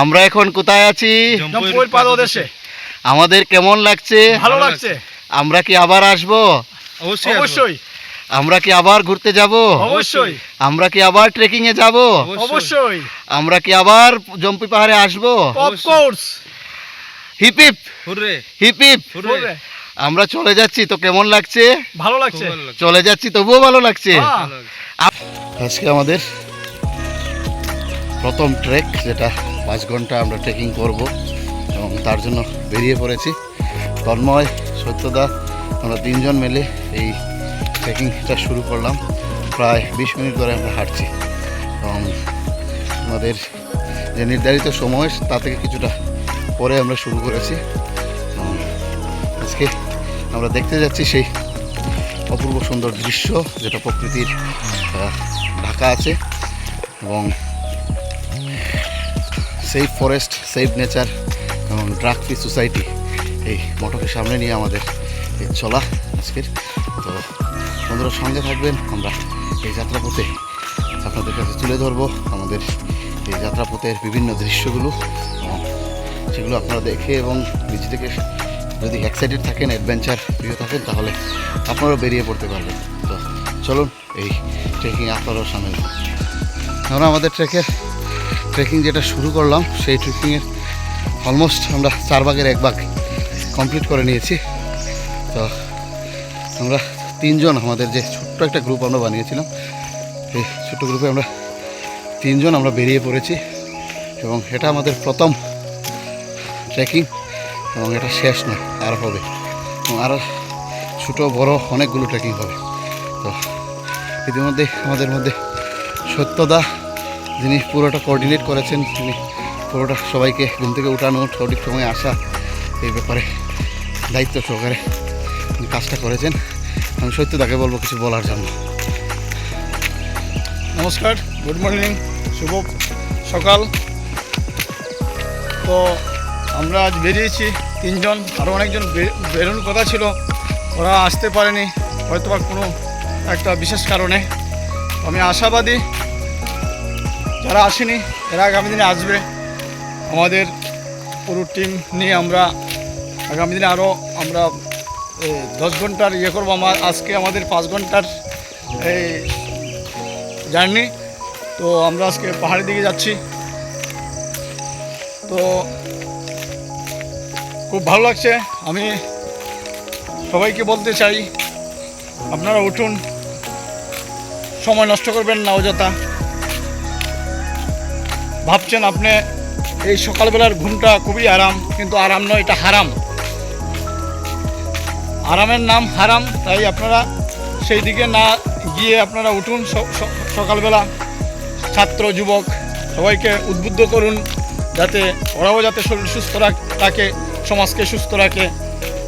আমরা এখন কোথায় আছি? পাদদেশে। আমাদের কেমন লাগছে? ভালো লাগছে। আমরা কি আবার আসব? অবশ্যই। অবশ্যই। আমরা কি আবার ঘুরতে যাব? অবশ্যই। আমরা কি আবার ট্রেকিং এ যাব? অবশ্যই। আমরা কি আবার জম্পি পাহাড়ে আসব? Of course hip hip hurray hip hip hurray আমরা চলে যাচ্ছি তো কেমন লাগছে? ভালো লাগছে। চলে যাচ্ছি তবুও ভালো লাগছে। ভালো লাগছে। আজকে আমাদের প্রথম ট্রেক যেটা পাঁচ ঘণ্টা আমরা ট্রেকিং করব এবং তার জন্য বেরিয়ে পড়েছি। তন্ময়, সত্যদা, আমরা তিনজন মিলে এই ট্রেকিংটা শুরু করলাম। প্রায় বিশ মিনিট ধরে আমরা হাঁটছি। এবং আমাদের যে নির্ধারিত সময়, তা থেকে কিছুটা পরে আমরা শুরু করেছি। আজকে আমরা দেখতে যাচ্ছি সেই অপূর্ব সুন্দর দৃশ্য, যেটা প্রকৃতির ঢাকা আছে। এবং সেফ ফরেস্ট সেফ নেচার এবং ড্রাগ ফ্রি সোসাইটি এই মোটরকে সামনে নিয়ে আমাদের এই চলা আজকের। তো বন্ধুরা সঙ্গে থাকবেন, আমরা এই যাত্রাপথে আপনাদের কাছে তুলে ধরবো আমাদের এই যাত্রাপথের বিভিন্ন দৃশ্যগুলো এবং সেগুলো আপনারা দেখে এবং নিজে থেকে যদি এক্সাইটেড থাকেন অ্যাডভেঞ্চার প্রিয় থাকেন, তাহলে আপনারাও বেরিয়ে পড়তে পারবেন। তো চলুন এই ট্রেকিং আপনারাও সামিল আমরা আমাদের ট্রেকের ট্রেকিং যেটা শুরু করলাম, সেই ট্রেকিংয়ের অলমোস্ট আমরা চার ভাগের এক ভাগ কমপ্লিট করে নিয়েছি। তো আমরা তিনজন আমাদের যে ছোট্ট একটা গ্রুপ আমরা বানিয়েছিলাম, এই ছোট্ট গ্রুপে আমরা তিনজন আমরা বেরিয়ে পড়েছি এবং এটা আমাদের প্রথম ট্রেকিং এবং এটা শেষ নয়, আর হবে। এবং আর ছোটো বড় অনেকগুলো ট্রেকিং হবে। তো ইতিমধ্যে আমাদের মধ্যে সত্যদা যিনি পুরোটা কোঅর্ডিনেট করেছেন, তিনি পুরোটা সবাইকে ঘুম থেকে উঠানো, সঠিক সময় আসা, এই ব্যাপারে দায়িত্ব সহকারে কাজটা করেছেন। আমি সত্যি সত্যদাকে বলব কিছু বলার জন্য। নমস্কার, গুড মর্নিং, শুভ সকাল। তো আমরা আজ বেরিয়েছি, তিনজন আরও অনেকজন বেরোনোর কথা ছিল, ওরা আসতে পারেনি হয়তো বা কোনো একটা বিশেষ কারণে। আমি আশাবাদী যারা আসেনি, এরা আগামী দিনে আসবে। আমাদের পুরো টিম নিয়ে আমরা আগামী দিনে আরও আমরা দশ ঘণ্টার ইয়ে করব। আমার আজকে আমাদের পাঁচ ঘণ্টার এই জার্নি। তো আমরা আজকে পাহাড়ের দিকে যাচ্ছি। তো খুব ভালো লাগছে। আমি সবাইকে বলতে চাই, আপনারা উঠুন। সময় নষ্ট করবেন না অযথা। ভাবছেন আপনি, এই সকালবেলার ঘুমটা খুবই আরাম, কিন্তু আরাম নয়, এটা হারাম। আরামের নাম হারাম, তাই আপনারা সেই দিকে না গিয়ে আপনারা উঠুন সকালবেলা। ছাত্র, যুবক, সবাইকে উদ্বুদ্ধ করুন, যাতে ওরাও যাতে শরীর সুস্থ রাখ- সমাজকে সুস্থ রাখে,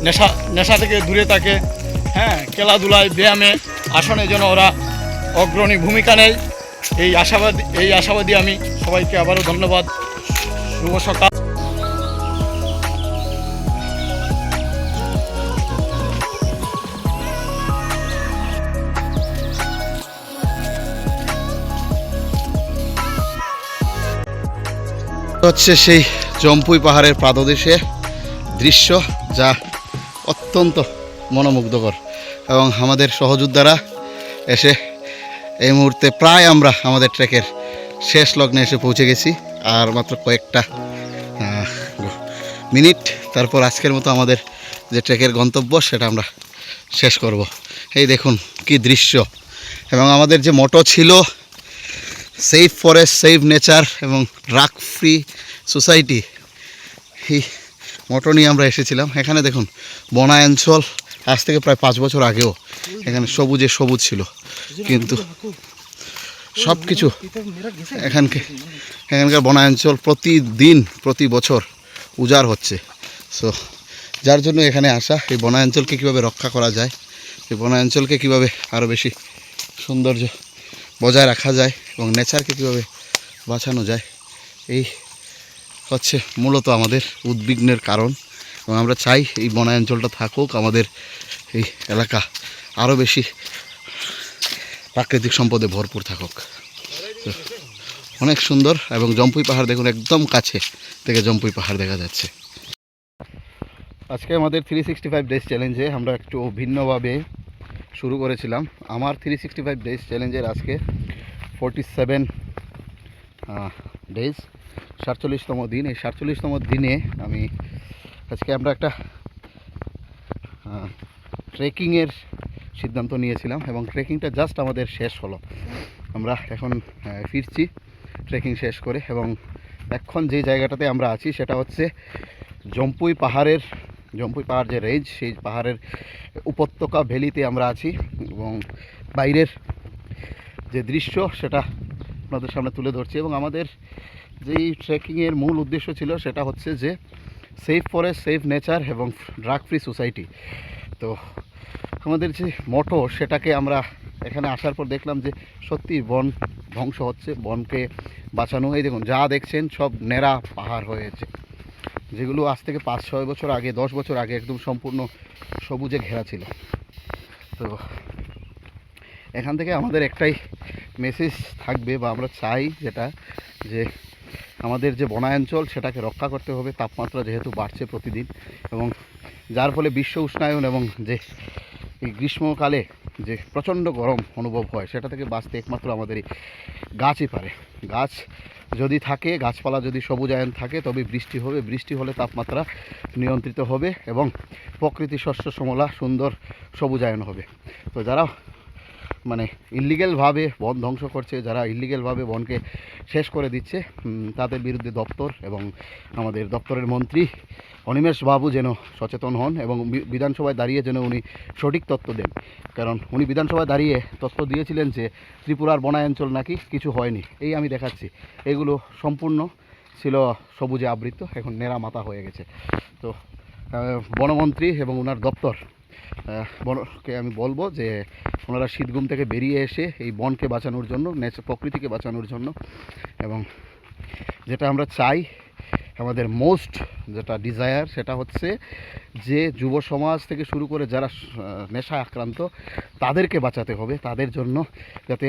নেশা নেশা থেকে দূরে থাকে। হ্যাঁ খেলাধুলায়, ব্যায়ামে আসনে যেন ওরা অগ্রণী ভূমিকা নেয়। এই আশাবাদী এই আশাবাদী আমি সবাইকে আবারও ধন্যবাদ। শুভ সকাল। হচ্ছে সেই জম্পুই পাহাড়ের পাদদেশে দৃশ্য যা অত্যন্ত মনোমুগ্ধকর। এবং আমাদের সহযোদ্ধারা এসে এই মুহূর্তে প্রায় আমরা আমাদের ট্রেকের শেষ লগ্নে এসে পৌঁছে গেছি, আর মাত্র কয়েকটা মিনিট। তারপর আজকের মতো আমাদের যে ট্রেকের গন্তব্য, সেটা আমরা শেষ করব। এই দেখুন কি দৃশ্য। এবং আমাদের যে মোটো ছিল, সেফ ফরেস্ট, সেফ নেচার এবং ড্রাগ ফ্রি সোসাইটি এই মোটো নিয়ে আমরা এসেছিলাম। এখানে দেখুন বনাঞ্চল আজ থেকে প্রায় পাঁচ বছর আগেও এখানে সবুজে সবুজ ছিল। কিন্তু সব কিছু এখানকে এখানকার বনাঞ্চল প্রতিদিন প্রতি বছর উজাড় হচ্ছে। সো যার জন্য এখানে আসা এই বনাঞ্চলকে কীভাবে রক্ষা করা যায় এই বনাঞ্চলকে কীভাবে আরও বেশি সৌন্দর্য বজায় রাখা যায় এবং নেচারকে কীভাবে বাঁচানো যায় এই হচ্ছে মূলত আমাদের উদ্বিগ্নের কারণ। এবং আমরা চাই এই বনাঞ্চলটা থাকুক আমাদের এই এলাকা আরও বেশি প্রাকৃতিক সম্পদে ভরপুর থাকুক। অনেক সুন্দর এবং জম্পুই পাহাড় দেখুন, একদম কাছে থেকে জম্পুই পাহাড় দেখা যাচ্ছে। আজকে আমাদের থ্রি সিক্সটি ফাইভ ডেজ চ্যালেঞ্জে আমরা একটু ভিন্নভাবে শুরু করেছিলাম। আমার থ্রি সিক্সটি ফাইভ ডেজ চ্যালেঞ্জের আজকে ফোরটি সেভেন ডেজ সাতচল্লিশতম দিন। এই সাতচল্লিশতম দিনে আমি আজকে আমরা একটা ট্রেকিংয়ের সিদ্ধান্ত নিয়েছিলাম এবং ট্রেকিংটা জাস্ট আমাদের শেষ হলো। আমরা এখন ফিরছি ট্রেকিং শেষ করে এবং এখন যে জায়গাটাতে আমরা আছি সেটা হচ্ছে জম্পুই পাহাড়ের, জম্পুই পাহাড় যে রেঞ্জ সেই পাহাড়ের উপত্যকা ভ্যালিতে আমরা আছি এবং বাইরের যে দৃশ্য সেটা আপনাদের সামনে তুলে ধরছি এবং আমাদের যেই ট্রেকিংয়ের মূল উদ্দেশ্য ছিল সেটা হচ্ছে যে সেফ ফরেস্ট সেফ নেচার এবং ড্রাগ ফ্রি সোসাইটি তো আমাদের যে মোটো সেটাকে আমরা এখানে আসার পর দেখলাম যে সত্যি বন ধ্বংস হচ্ছে, বনকে বাঁচানো। এই দেখুন, যা দেখছেন সব নেড়া পাহাড় হয়েছে। যেগুলো আজ থেকে পাঁচ, ছয় বছর আগে, দশ বছর আগে একদম সম্পূর্ণ সবুজে ঘেরা ছিল। তো এখান থেকে আমাদের একটাই মেসেজ থাকবে বা আমরা চাই যেটা, যে আমাদের যে বনাঞ্চল সেটাকে রক্ষা করতে হবে। তাপমাত্রা যেহেতু বাড়ছে প্রতিদিন এবং যার ফলে বিশ্ব উষ্ণায়ন এবং যে এই গ্রীষ্মকালে যে প্রচণ্ড গরম অনুভব হয়, সেটা থেকে বাঁচতে একমাত্র আমাদের এই গাছই পারে। গাছ যদি থাকে, গাছপালা যদি সবুজায়ন থাকে তবে বৃষ্টি হবে। বৃষ্টি হলে তাপমাত্রা নিয়ন্ত্রিত হবে এবং প্রকৃতি শস্য, সমলা সুন্দর সবুজায়ন হবে। তো যারা মানে ইলিগেলভাবে বন ধ্বংস করছে, যারা ইলিগেলভাবে বনকে শেষ করে দিচ্ছে তাদের বিরুদ্ধে দপ্তর এবং আমাদের দপ্তরের মন্ত্রী অনিমেষ বাবু যেন সচেতন হন এবং বিধানসভায় দাঁড়িয়ে যেন উনি সঠিক তথ্য দেন। কারণ উনি বিধানসভায় দাঁড়িয়ে তথ্য দিয়েছিলেন যে ত্রিপুরার বনাঞ্চল নাকি কিছু হয়নি। এই আমি দেখাচ্ছি। এগুলো সম্পূর্ণ ছিল সবুজে আবৃত, এখন নেড়া মাথা হয়ে গেছে। তো বনমন্ত্রী এবং ওনার দপ্তর বনকে আমি বলব যে ওনারা শীতঘুম থেকে বেরিয়ে এসে এই বনকে বাঁচানোর জন্য নেচার প্রকৃতিকে বাঁচানোর জন্য এবং যেটা আমরা চাই, আমাদের মোস্ট যেটা ডিজায়ার সেটা হচ্ছে যে যুব সমাজ থেকে শুরু করে যারা নেশায় আক্রান্ত, তাদেরকে বাঁচাতে হবে, তাদের জন্য যাতে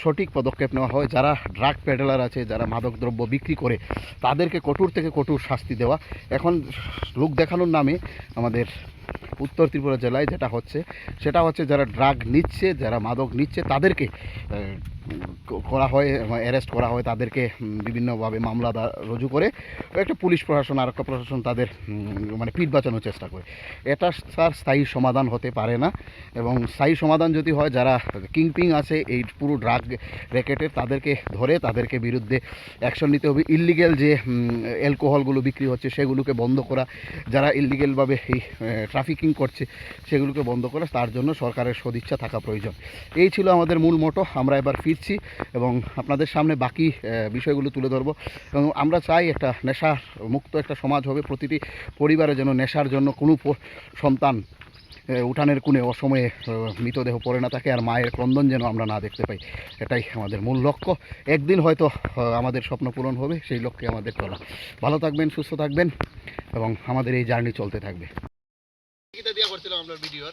সঠিক পদক্ষেপ নেওয়া হয়। যারা ড্রাগ প্যাডেলার আছে, যারা মাদক দ্রব্য বিক্রি করে, তাদেরকে কঠোর থেকে কঠোর শাস্তি দেওয়া। এখন লোক দেখানোর নামে আমাদের উত্তর ত্রিপুরা জেলায় যেটা হচ্ছে, সেটা হচ্ছে যারা ড্রাগ নিচ্ছে, যারা মাদক নিচ্ছে, তাদেরকে করা হয় অ্যারেস্ট করা হয়, তাদেরকে বিভিন্নভাবে মামলা রুজু করে একটা পুলিশ প্রশাসন আরক্ষা প্রশাসন তাদের মানে পিঠ বাঁচানোর চেষ্টা করে। এটা স্যার স্থায়ী সমাধান হতে পারে না এবং স্থায়ী সমাধান যদি হয়, যারা কিংপিং আছে, এই পুরো ড্রাগ র্যাকেটের তাদেরকে ধরে, তাদেরকে বিরুদ্ধে অ্যাকশন নিতে হবে। ইলিগেল যে অ্যালকোহলগুলো বিক্রি হচ্ছে, সেগুলোকে বন্ধ করা, যারা ইলিগেলভাবে এই ট্রাফিকিং করছে, সেগুলোকে বন্ধ করে তার জন্য সরকারের সদিচ্ছা থাকা প্রয়োজন। এই ছিল আমাদের মূল মোটো, আমরা এবার ফিরছি এবং আপনাদের সামনে বাকি বিষয়গুলো তুলে ধরবো। এবং আমরা চাই একটা নেশা মুক্ত একটা সমাজ হবে, প্রতিটি পরিবারে যেন নেশার জন্য কোনো সন্তান উঠানের কোণে অসময়ে মৃতদেহ পড়ে না থাকে আর মায়ের ক্রন্দন যেন আমরা না দেখতে পাই। এটাই আমাদের মূল লক্ষ্য। একদিন হয়তো আমাদের স্বপ্ন পূরণ হবে, সেই লক্ষ্যে আমাদের চলা। ভালো থাকবেন, সুস্থ থাকবেন এবং আমাদের এই জার্নি চলতে থাকবে। আমরা ভিডিওর।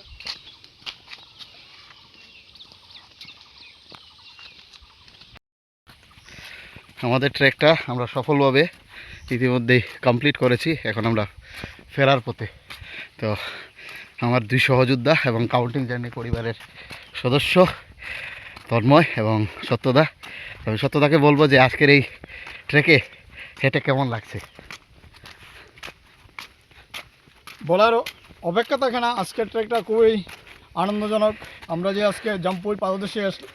আমাদের ট্রেকটা আমরা সফলভাবে ইতিমধ্যেই কমপ্লিট করেছি এখন আমরা ফেরার পথে। তো আমার দুই সহযোদ্ধা এবং কাউন্টিং জার্নি পরিবারের সদস্য তন্ময় এবং সত্যদা। আমি সত্যদাকে বলব যে আজকের এই ট্রেকে হেঁটে কেমন লাগছে? বলার অপেক্ষা থাকে না, আজকের ট্রেকটা খুবই আনন্দজনক। আমরা যে আজকে জাম্পুই পাদদেশে আস-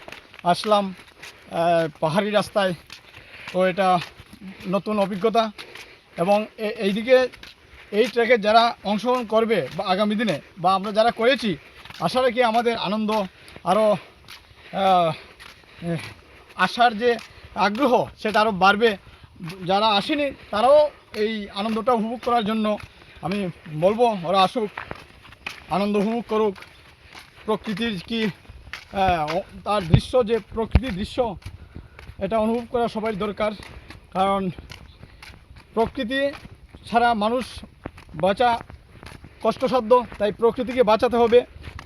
আসলাম পাহাড়ি রাস্তায়, তো এটা নতুন অভিজ্ঞতা। এবং এইদিকে এই ট্রেকে যারা অংশগ্রহণ করবে বা আগামী দিনে বা আমরা যারা করেছি, আশা রাখি আমাদের আনন্দ আরও আসার যে আগ্রহ সেটা আরও বাড়বে। যারা আসেনি, তারাও এই আনন্দটা উপভোগ করার জন্য আমি বলব, ওরা আসুক, আনন্দ উপভোগ করুক। প্রকৃতির কি তার দৃশ্য যে প্রকৃতির দৃশ্য, এটা অনুভব করা সবাই দরকার। কারণ প্রকৃতি ছাড়া মানুষ বাঁচা কষ্টসাধ্য, তাই প্রকৃতিকে বাঁচাতে হবে।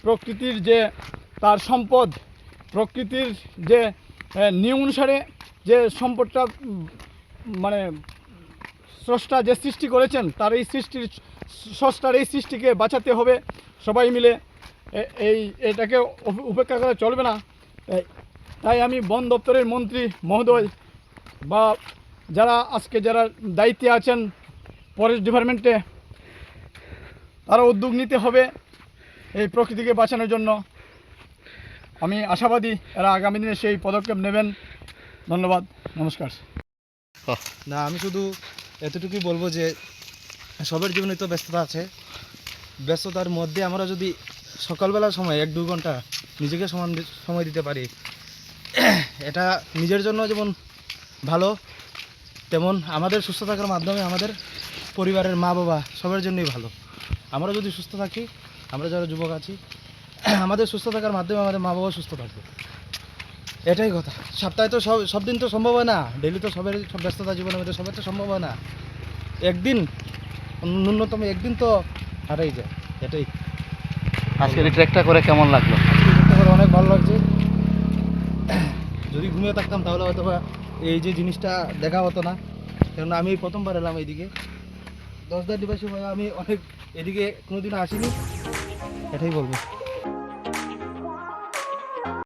প্রকৃতির যে তার সম্পদ, প্রকৃতির যে নিয়ম অনুসারে যে সম্পদটা মানে স্রষ্টা যে সৃষ্টি করেছেন, তার এই সৃষ্টির স্রষ্টার এই সৃষ্টিকে বাঁচাতে হবে। সবাই মিলে এই, এটাকে উপেক্ষা করা চলবে না। তাই আমি বন দপ্তরের মন্ত্রী মহোদয় বা যারা আজকে যারা দায়িত্বে আছেন ফরেস্ট ডিপার্টমেন্টে তারা উদ্যোগ নিতে হবে এই প্রকৃতিকে বাঁচানোর জন্য। আমি আশাবাদী এরা আগামী দিনে সেই পদক্ষেপ নেবেন। ধন্যবাদ। নমস্কার। না, আমি শুধু এতটুকুই বলব যে সবার জীবনে তো ব্যস্ততা আছে। ব্যস্ততার মধ্যে আমরা যদি সকালবেলার সময় এক দু ঘণ্টা নিজেকে সমান সময় দিতে পারি, এটা নিজের জন্য যেমন ভালো, তেমন আমাদের সুস্থ থাকার মাধ্যমে আমাদের পরিবারের মা বাবা সবার জন্যই ভালো। আমরা যদি সুস্থ থাকি, আমরা যারা যুবক আছি, আমাদের সুস্থ থাকার মাধ্যমে আমাদের মা বাবা সুস্থ থাকবে। এটাই কথা। সপ্তাহে তো সব সব দিন তো সম্ভব হয় না। ডেলি তো সবের সব ব্যস্ততা জীবনের মধ্যে সবার তো সম্ভব হয় না। একদিন ন্যূনতম একদিন তো হারাই যায়। এটাই। আজকের ট্রেকটা করে কেমন লাগল? আজকে দেখতে অনেক ভালো লাগছে। যদি ঘুমিয়ে থাকতাম তাহলে হয়তো এই যে জিনিসটা দেখা হতো না। কারণ আমি প্রথমবার এলাম এইদিকে। দশ দিন ডিভাইসে আমি অনেক এদিকে কোনোদিনও আসিনি। এটাই বলব।